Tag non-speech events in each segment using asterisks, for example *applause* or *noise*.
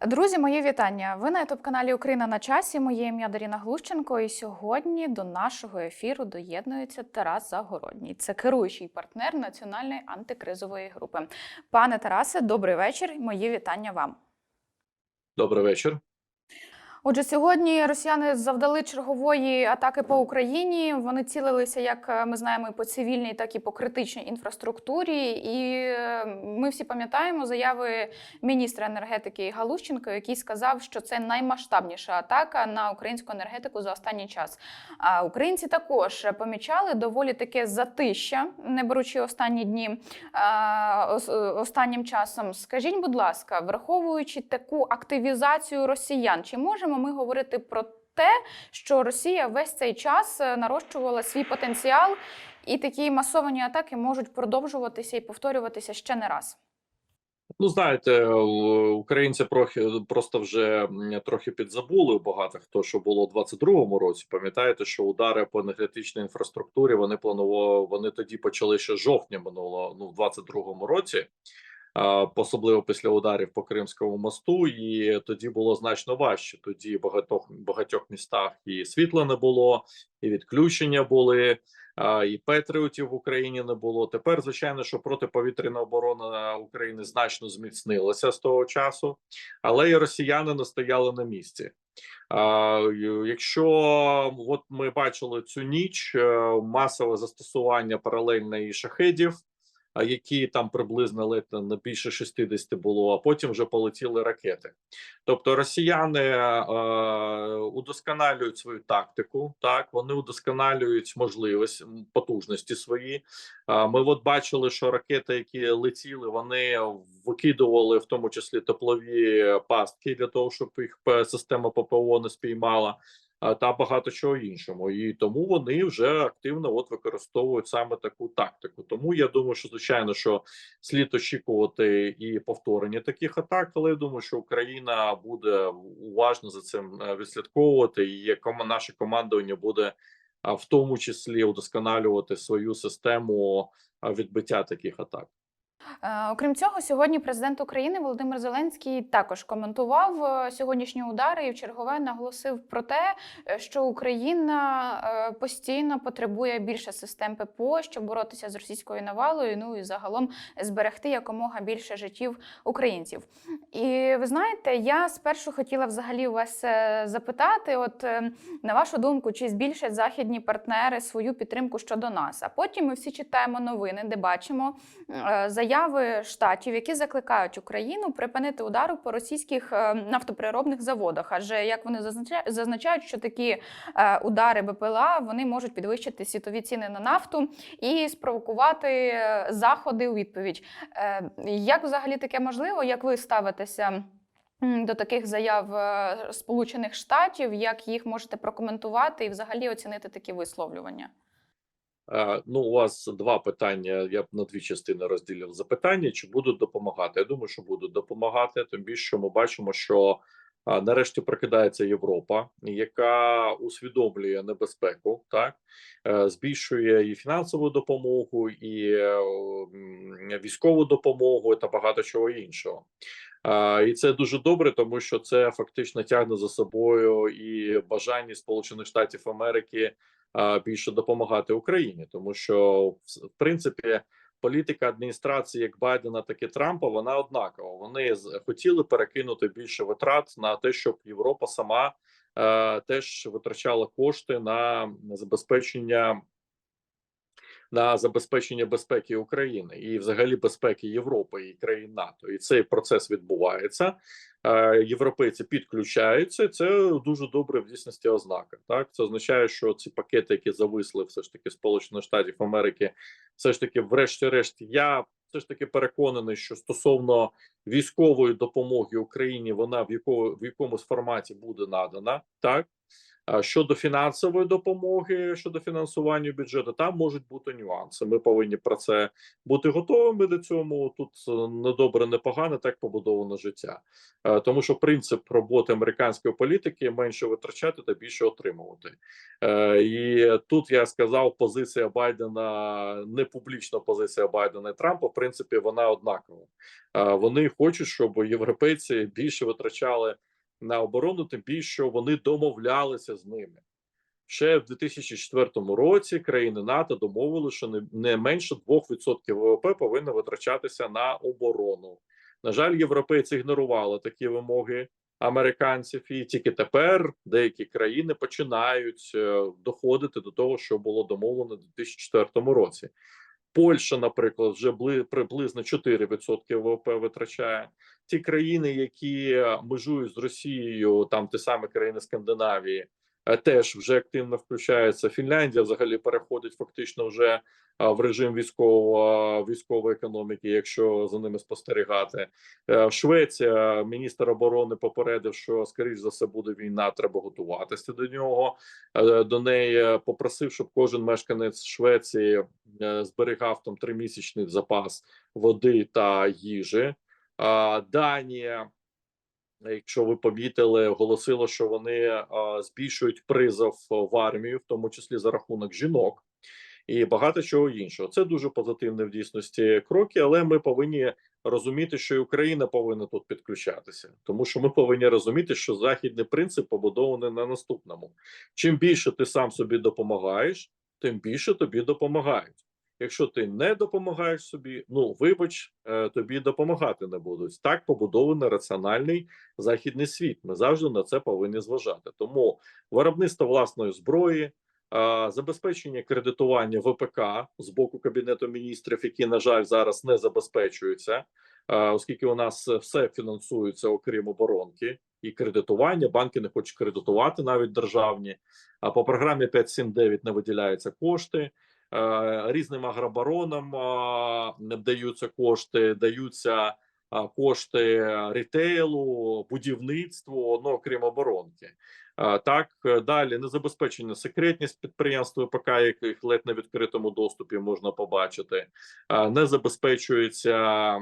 Друзі, мої вітання. Ви на ютуб каналі Україна на часі. Моє ім'я Даріна Глущенко. І сьогодні до нашого ефіру доєднується Тарас Загородній. Це керуючий партнер національної антикризової групи. Пане Тарасе, добрий вечір. Мої вітання вам. Добрий вечір. Отже, сьогодні росіяни завдали чергової атаки по Україні. Вони цілилися, як е, ми знаємо, і по цивільній, так і по критичній інфраструктурі. І е, ми всі пам'ятаємо заяви міністра енергетики Галущенко, який сказав, що це наймасштабніша атака на українську енергетику за останній час. А українці також помічали доволі таке затища, не беручи останні дні останнім часом. Скажіть, будь ласка, враховуючи таку активізацію росіян, чи можемо ми говорити про те, що Росія весь цей час е, нарощувала свій потенціал, і такі масовані атаки можуть продовжуватися і повторюватися ще не раз? Ну, знаєте, українці трохи просто вже трохи підзабули багато хто, що було у 22-му році. Пам'ятаєте, що удари по енергетичній інфраструктурі вони планували, вони тоді почали ще жовтня минулого, ну в 22-му році. Особливо після ударів по Кримському мосту, і тоді було значно важче. Тоді в багатьох багатьох містах і світла не було, і відключення були. і Петріотів в Україні не було. Тепер, звичайно, що протиповітряна оборона України значно зміцнилася з того часу, але і росіяни не стояли на місці. Якщо от ми бачили цю ніч е, масове застосування паралельно і шахедів, які там приблизно ледь на більше 60 було, а потім вже полетіли ракети. Тобто росіяни е, удосконалюють свою тактику, так вони удосконалюють можливості потужності свої. А, Ми от бачили, що ракети, які летіли, вони викидували в тому числі теплові пастки для того, щоб їх е, система ППО не спіймала. Та багато чого іншому, і тому вони вже активно от використовують саме таку тактику. Тому я думаю, що звичайно, що слід очікувати і повторення таких атак, але я думаю, що Україна буде уважно за цим е, відслідковувати, і наше командування буде в тому числі удосконалювати свою систему відбиття таких атак. Е, Окрім цього, сьогодні президент України Володимир Зеленський також коментував е, сьогоднішні удари і в чергове наголосив про те, е, що Україна постійно потребує більше систем ППО, щоб боротися з російською навалою. Ну і загалом зберегти якомога більше життів українців. І ви знаєте, я спершу хотіла взагалі вас запитати: от на вашу думку, чи збільшать західні партнери свою підтримку щодо нас? А потім ми всі читаємо новини, де бачимо е, заяви штатів, які закликають Україну припинити удару по російських е, нафтоприробних заводах. Адже як вони зазнача- зазначають, що такі е, удари БПЛА вони можуть підвищити світові ціни на нафту і спровокувати е, заходи у відповідь. Як взагалі таке можливо? Як ви ставитеся? До таких заяв Сполучених Штатів, як їх можете прокоментувати і взагалі оцінити такі висловлювання? Е, Ну, у вас два питання. Я б на дві частини розділив запитання: чи будуть допомагати? Я думаю, що будуть допомагати. Тим більше ми бачимо, що нарешті прокидається Європа, яка усвідомлює небезпеку, так Е, збільшує і фінансову допомогу, і е, військову допомогу та багато чого іншого. І це дуже добре, тому що це фактично тягне за собою і бажання Сполучених Штатів Америки більше допомагати Україні, тому що в- принципі політика адміністрації як Байдена, так і Трампа вона однакова. Вони хотіли перекинути більше витрат на те, щоб Європа сама е, теж витрачала кошти на забезпечення. На забезпечення безпеки України і, взагалі, безпеки Європи і країн НАТО, і цей процес відбувається. Е, Європейці підключаються. Це дуже добре в дійсності ознака. Так це означає, що ці пакети, які зависли, все ж таки Сполучених Штатів Америки, все ж таки, врешті-решт, я все ж таки переконаний, що стосовно військової допомоги Україні, вона в якому в якомусь форматі буде надана, так щодо фінансової допомоги, щодо фінансування бюджету, там можуть бути нюанси. Ми повинні про це бути готовими до цього. Тут е, не добре, не погано, так побудовано життя. Е, Тому що принцип роботи американської політики менше витрачати та більше отримувати. Е, І тут я сказав, позиція Байдена не публічна позиція Байдена і Трампа. В принципі, вона однакова. Вони хочуть, щоб європейці більше витрачали на оборону, тим більше що вони домовлялися з ними. Ще в 2004 році країни НАТО домовили, що не, менше 2% ВВП повинно витрачатися на оборону. На жаль, європейці ігнорували такі вимоги американців, і тільки тепер деякі країни починають е, доходити до того, що було домовлено в 2004 році. Польща, наприклад, вже бли, приблизно 4% ВВП витрачає. Ті країни, які е, межують з Росією, там ті самі країни Скандинавії, теж вже активно включаються. Фінляндія взагалі переходить фактично вже в режим військового військової економіки, якщо за ними спостерігати. Е, Швеція, міністр оборони попередив, що скоріш за все буде війна. Треба готуватися до нього. Е, До неї попросив, щоб кожен мешканець Швеції е, зберігав там тримісячний запас води та їжі. Данія, якщо ви помітили, оголосила, що вони збільшують призов в армію, в тому числі за рахунок жінок. І багато чого іншого. Це дуже позитивні в дійсності кроки, але ми повинні розуміти, що і Україна повинна тут підключатися, тому що ми повинні розуміти, що західний принцип побудований на наступному: чим більше ти сам собі допомагаєш, тим більше тобі допомагають. Якщо ти не допомагаєш собі, ну вибач, е, тобі допомагати не будуть. Так побудований раціональний західний світ. Ми завжди на це повинні зважати. Тому виробництво власної зброї, е, забезпечення кредитування ВПК з боку кабінету міністрів, які на жаль зараз не забезпечуються, е, оскільки у нас все фінансується окрім оборонки і кредитування. Банки не хочуть кредитувати навіть державні. А по програмі 5.7.9 не виділяються кошти. Е, різним агробаронам даються кошти, даються кошти рітейлу, будівництву, ну окрім оборонки. Е, Так е, далі незабезпечення секретність підприємств ВПК, яких ледь на відкритому доступі можна побачити, Е, не забезпечується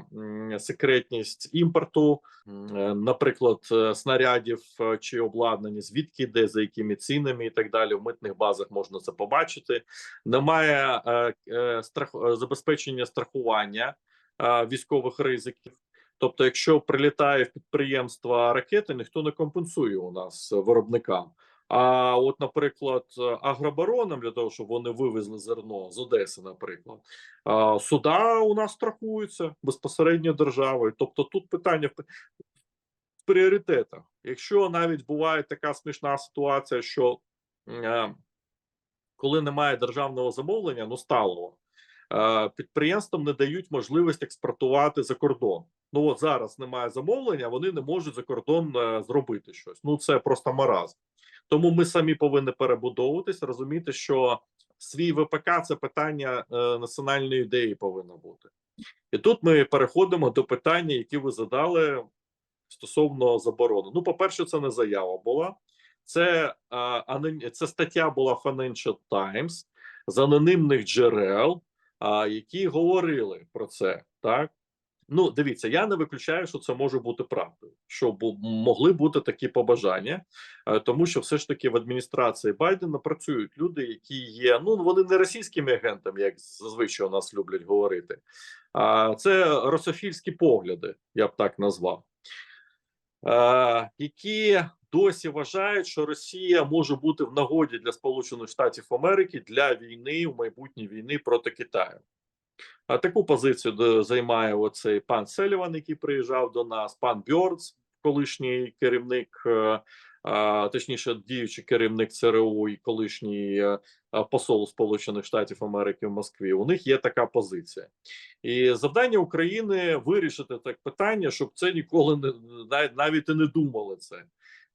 секретність імпорту, е, наприклад, е, снарядів е, чи обладнання, звідки де за якими цінами і так далі. В митних базах можна це побачити. Немає е, е, страх е, забезпечення страхування е, військових ризиків. Тобто, якщо прилітає в підприємства ракети, ніхто не компенсує у нас виробникам. А от, наприклад, агробаронам для того, щоб вони вивезли зерно з Одеси, наприклад, суда у нас страхуються безпосередньо державою. Тобто, тут питання в в пріоритетах. Якщо навіть буває така смішна ситуація, що е, коли немає державного замовлення, ну сталого, е, підприємствам не дають можливість експортувати за кордон. Ну от зараз немає замовлення, вони не можуть за кордон е, зробити щось. Ну це просто маразм. Тому ми самі повинні перебудовуватись, розуміти, що свій ВПК це питання е, національної ідеї повинно бути. І тут ми переходимо до питання, які ви задали стосовно заборони. Ну, по-перше, це не заява була. Це, анонім- це стаття була Financial Times з анонімних джерел, а, які говорили про це. Так ну дивіться, я не виключаю, що це може бути правдою, що могли бути такі побажання, е, тому що все ж таки в адміністрації Байдена працюють люди, які є. Ну вони не російськими агентами, як зазвичай у нас люблять говорити. А це рософільські погляди, я б так назвав. Е, які досі вважають, що Росія може бути в нагоді для Сполучених Штатів Америки для війни в майбутній війни проти Китаю. А таку позицію займає оцей пан Селіван, який приїжджав до нас, пан Бьордс, колишній керівник, е, точніше, діючий керівник ЦРУ і колишній е, посол Сполучених Штатів Америки в Москві. У них є така позиція. І завдання України вирішити так питання, щоб це ніколи не навіть і не думали це.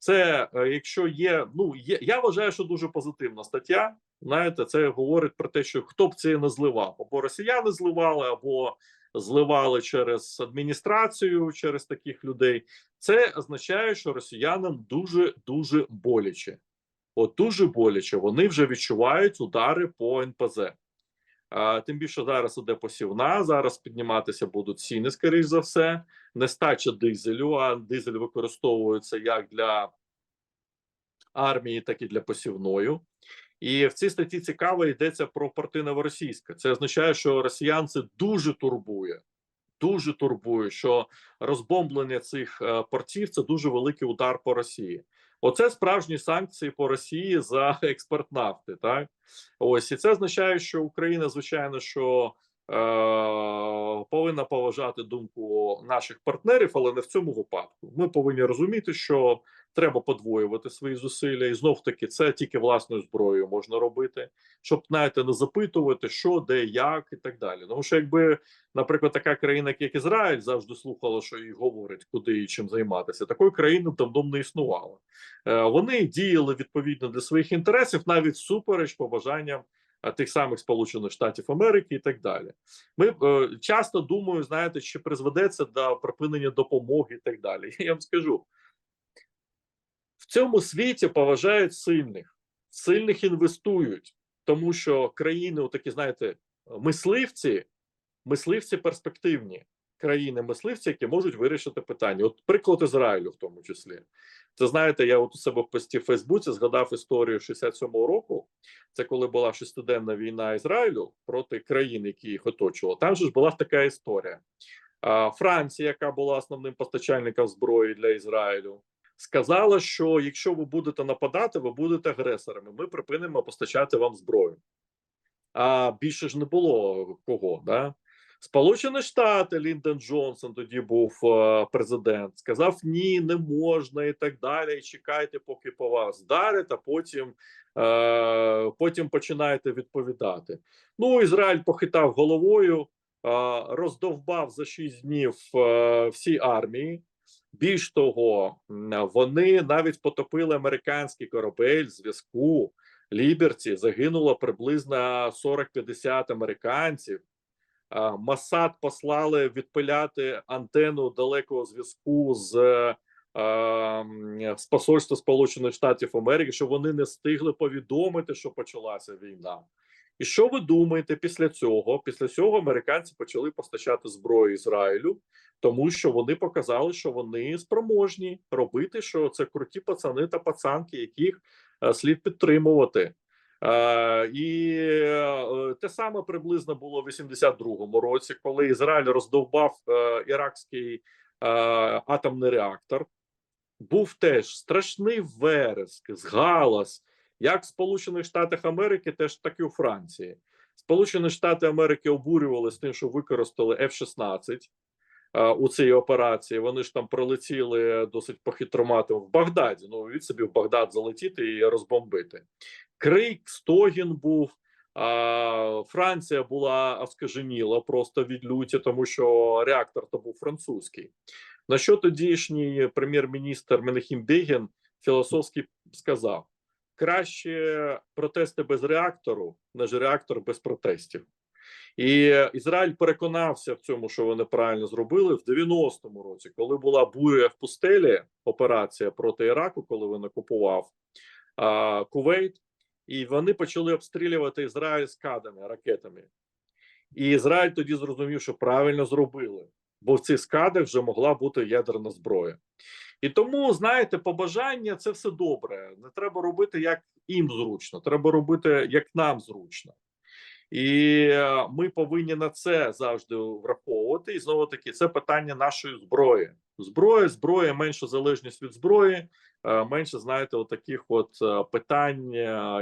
Це е, якщо є, ну є, я вважаю, що дуже позитивна стаття. Знаєте, це говорить про те, що хто б це не зливав, або росіяни зливали, або зливали через адміністрацію, через таких людей. Це означає, що росіянам дуже дуже боляче. От дуже боляче. Вони вже відчувають удари по НПЗ. Тим більше зараз іде посівна. Зараз підніматися будуть ціни, скоріш за все. Нестача дизелю, а дизель використовується як для армії, так і для посівною. І в цій статті цікаво йдеться про порти новоросійська. Це означає, що росіян це дуже турбує. Дуже турбує, що розбомблення цих е, портів це дуже великий удар по Росії. Оце справжні санкції по Росії за *laughs* експорт нафти. Так ось і це означає, що Україна, звичайно, що е, повинна поважати думку наших партнерів, але не в цьому випадку. Ми повинні розуміти, що треба подвоювати свої зусилля, і знов таки це тільки власною зброєю можна робити, щоб знаєте, не запитувати, що, де, як і так далі. Тому що якби, наприклад, така країна, як Ізраїль, завжди слухала, що їй говорять, куди і чим займатися. Такої країни давно не існувало. Е, Вони діяли відповідно для своїх інтересів, навіть супереч побажанням тих самих Сполучених Штатів Америки і так далі. Ми е, часто думаю, знаєте, що призведе це до припинення допомоги і так далі. *laughs* Я вам скажу. В цьому світі поважають сильних, сильних інвестують, тому що країни, такі, знаєте, мисливці, мисливці перспективні країни, мисливці, які можуть вирішити питання. От приклад Ізраїлю, в тому числі. Це знаєте, я от у себе в пості в Фейсбуці згадав історію 67-го року. Це коли була шестиденна війна Ізраїлю проти країн, які їх оточували. Там же ж була така історія. Франція, яка була основним постачальником зброї для Ізраїлю, сказала, що якщо ви будете нападати, ви будете агресорами. Ми припинимо постачати вам зброю. А більше ж не було кого. Да? Сполучені Штати, Ліндон Джонсон тоді був е, президент, сказав: ні, не можна і так далі. Чекайте, поки по вас вдарять, а потім, е, потім починаєте відповідати. Ну, Ізраїль похитав головою, е, роздовбав за 6 днів всі армії. Більш того, вони навіть потопили американський корабель зв'язку Ліберті. Загинуло приблизно 40-50 американців. А, Масад послали відпиляти антенну далекого зв'язку з, е, з посольства Сполучених Штатів Америки, що вони не встигли повідомити, що почалася війна. І що ви думаєте після цього? Після цього американці почали постачати зброю Ізраїлю, тому що вони показали, що вони спроможні робити, що це круті пацани та пацанки, яких е, слід підтримувати. Е, і е, те саме приблизно було в 82-му році, коли Ізраїль роздовбав е, іракський атомний реактор. Був теж страшний вереск, згалас, як в Сполучених Штатах Америки, теж так і у Франції. Сполучені Штати Америки обурювалися тим, що використали F-16 е, у цій операції. Вони ж там прилетіли досить похитроматом в Багдаді. Ну від собі в Багдад залетіти і розбомбити. Крик, стогін був. Франція була оскаженіла просто від люті, тому що реактор то був французький. На що тодішній прем'єр-міністр Менахім Бегін філософськи сказав: краще протести без реактору, ніж реактор без протестів. І Ізраїль переконався в цьому, що вони правильно зробили в 90-му році, коли була буря в пустелі, операція проти Іраку, коли він окупував Кувейт, і вони почали обстрілювати Ізраїль з кадами, ракетами. І Ізраїль тоді зрозумів, що правильно зробили, бо в цих скадах вже могла бути ядерна зброя. І тому, знаєте, побажання це все добре. Не треба робити як їм зручно, треба робити як нам зручно. І е, ми повинні на це завжди враховувати. І знову таки, це питання нашої зброї. Зброя, зброя, менша залежність від зброї, е, менше знаєте, от таких от е, питань,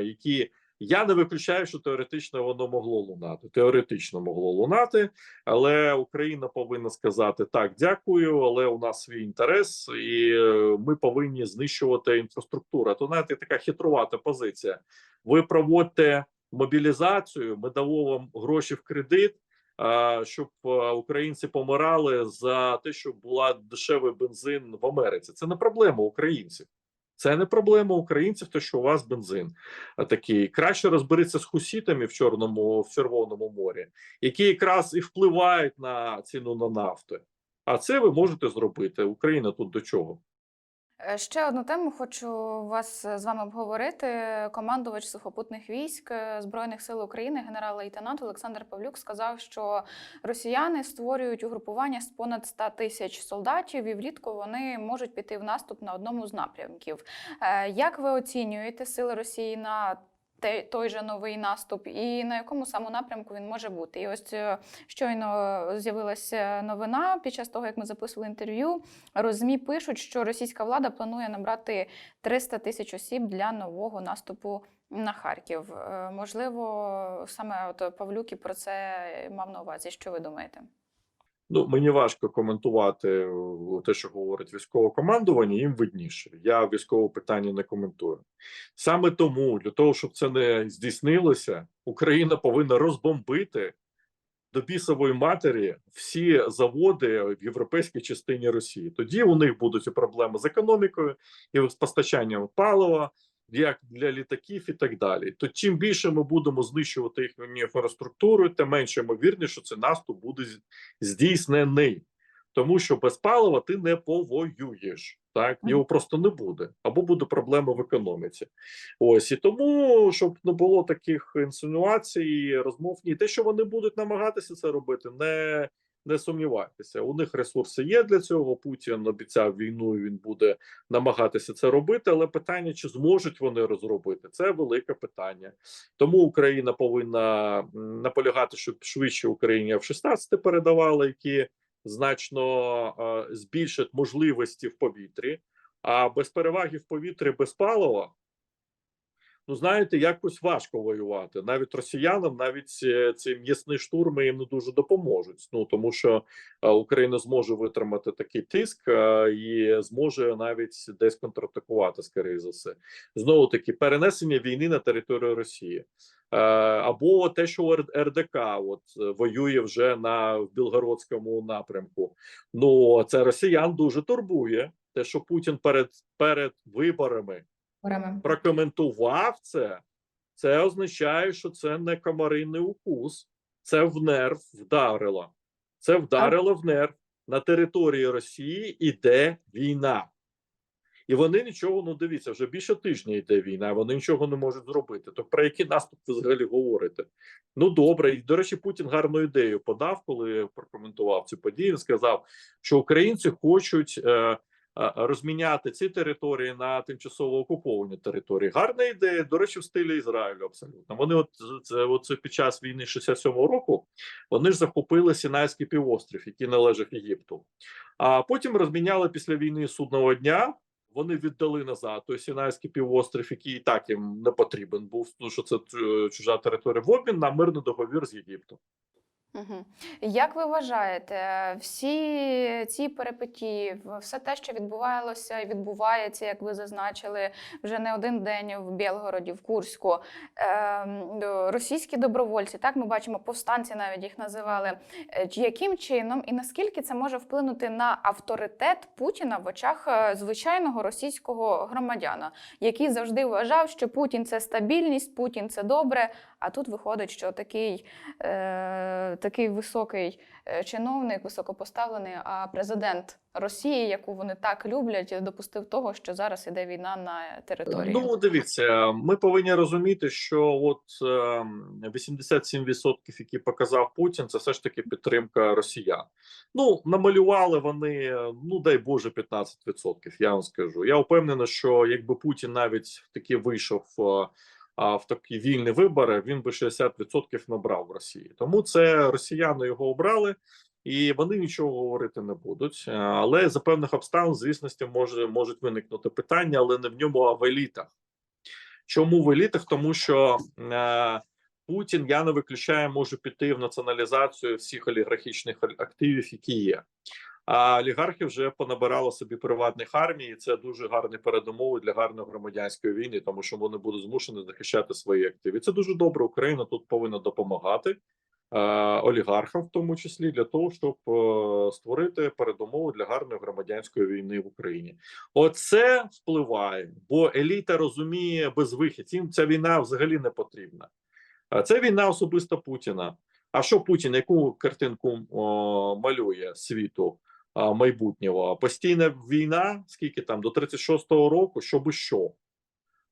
які я не виключаю, що теоретично воно могло лунати. Теоретично могло лунати, але Україна повинна сказати так, дякую, але у нас свій інтерес, і ми повинні знищувати інфраструктуру. То знаєте, така хитрувата позиція. Ви проводите мобілізацію, ми дамо вам гроші в кредит. Щоб українці помирали за те, щоб була дешевий бензин в Америці. Це не проблема українців. Це не проблема українців, то що у вас бензин такий. Краще розберіться з хусітами в чорному в Червоному морі, які якраз і впливають на ціну на нафту. А це ви можете зробити. Україна тут до чого? Е, Ще одну тему хочу вас е, з вами обговорити. Командувач сухопутних військ е, Збройних сил України, генерал-лейтенант Олександр Павлюк, сказав, що росіяни створюють угрупування з понад 100 тисяч солдатів, і влітку вони можуть піти в наступ на одному з напрямків. Як ви оцінюєте сили Росії на той же новий наступ, і на якому саме напрямку він може бути? І ось е, щойно з'явилася новина під час того, як ми записували інтерв'ю. Розмі пишуть, що російська влада планує набрати 300 тисяч осіб для нового наступу на Харків. Е, Можливо, саме от Павлюк і про це мав на увазі. Що ви думаєте? Ну, мені важко коментувати е, те, що говорить військове командування, їм видніше. Я військове питання не коментую. Саме тому, для того, щоб це не здійснилося, Україна повинна розбомбити до бісової матері всі заводи в європейській частині Росії. Тоді у них будуть проблеми з економікою і з постачанням палива, як для літаків і так далі. То чим більше ми будемо знищувати їхню інфраструктуру, тим менше ймовірніше, що цей наступ буде здійснений. Тому що без палива ти не повоюєш. Так, його просто не буде, або буде проблема в економіці. Ось і тому, щоб не було таких інсинуацій, розмов, ні, те, що вони будуть намагатися це робити, не, не сумнівайтеся. У них ресурси є для цього. Путін обіцяв війну, він буде намагатися це робити. Але питання, чи зможуть вони розробити, це велике питання. Тому Україна повинна наполягати, щоб швидше Україні F-16 передавали, які значно збільшать можливості в повітрі. А без переваги в повітрі без палива. Ну, знаєте, якось важко воювати. Навіть росіянам, навіть е, ці м'ясні штурми їм не дуже допоможуть. Ну тому що е, Україна зможе витримати такий тиск е, і зможе навіть десь контратакувати, скоріше за все. Знову таки, перенесення війни на територію Росії. Або те, що РДК от воює вже на Білгородському напрямку. Ну це росіян дуже турбує. Те, що Путін перед перед виборами прокоментував це, це означає, що це не комариний укус, це в нерв вдарило. Це вдарило в нерв. На території Росії іде війна. І вони нічого, ну дивіться, вже більше тижня йде війна, вони нічого не можуть зробити. То про який наступ ви взагалі говорите? Ну добре, і до речі, Путін гарну ідею подав, коли прокоментував цю подію. Він сказав, що українці хочуть е, розміняти ці території на тимчасово окуповані території. Гарна ідея, до речі, в стилі Ізраїлю. Абсолютно. Вони, от це, от це під час війни 67-го року, вони ж захопили Сінайський півострів, який належав Єгипту. А потім розміняли після війни судного дня. Вони віддали назад той Сінайський півострів, який і так їм не потрібен був, тому що це е, чужа територія в обмін на мирний договір з Єгиптом. Угу. Як ви вважаєте, всі ці перипетії, все те, що відбувалося і відбувається, як ви зазначили, вже не один день в Білгороді, в Курську, ем, російські добровольці, так ми бачимо, повстанці навіть їх називали. Е, Яким чином і наскільки це може вплинути на авторитет Путіна в очах е, звичайного російського громадяна, який завжди вважав, що Путін це стабільність, Путін це добре. А тут виходить, що такий, е, такий високий е, чиновник, високопоставлений, а президент Росії, яку вони так люблять, допустив того, що зараз іде війна на території. Ну, дивіться, ми повинні розуміти, що от ем, 87%, які показав Путін, це все ж таки підтримка росіян. Ну, намалювали вони, е, ну дай Боже, 15%, я вам скажу. Я впевнений, що якби Путін навіть таки вийшов е, а, в такі вільні вибори, він би 60% набрав в Росії. Тому це росіяни його обрали. І вони нічого говорити не будуть. Але за певних обставин, звісності, може можуть виникнути питання, але не в ньому, а в елітах. Чому в елітах? Тому що е, Путін я не виключаю, може піти в націоналізацію всіх олігархічних активів, які є. А олігархи вже понабирали собі приватних армій, і це дуже гарні передумови для гарної громадянської війни, тому що вони будуть змушені захищати свої активи. Це дуже добре. Україна тут повинна допомагати е, олігархам, в тому числі для того, щоб е, створити передумови для гарної громадянської війни в Україні. Оце впливає, бо еліта розуміє безвихідь. Їм ця війна взагалі не потрібна. Це війна особисто Путіна. А що Путін, яку картинку о, малює світу? Майбутнього. Постійна війна, скільки там до 36-го року, щоб що.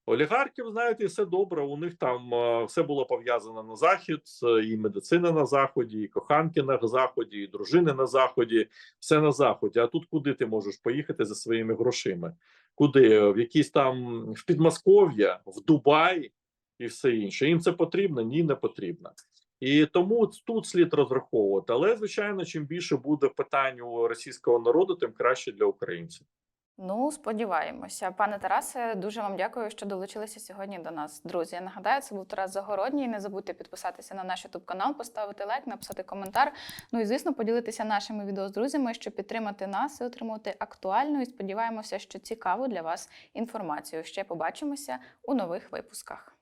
Олігархів, знаєте, все добре. У них там все було пов'язано на захід, е, і медицина на заході, і коханки на заході, і дружини на заході, все на заході. А тут куди ти можеш поїхати за своїми грошима? Куди? В якісь там в Підмосков'я, в Дубай і все інше. Їм це потрібно? Ні, не потрібно. І тому тут слід розраховувати. Але звичайно, чим більше буде питань у російського народу, тим краще для українців. Ну, сподіваємося. Пане Тарасе, дуже вам дякую, що долучилися сьогодні до нас. Друзі, я нагадаю, це був Тарас Загородній. Не забудьте підписатися на наш youtube канал, поставити лайк, написати коментар. Ну і звісно, поділитися нашими відео з друзями, щоб підтримати нас і отримувати актуальну і сподіваємося, що цікаву для вас інформацію. Ще побачимося у нових випусках.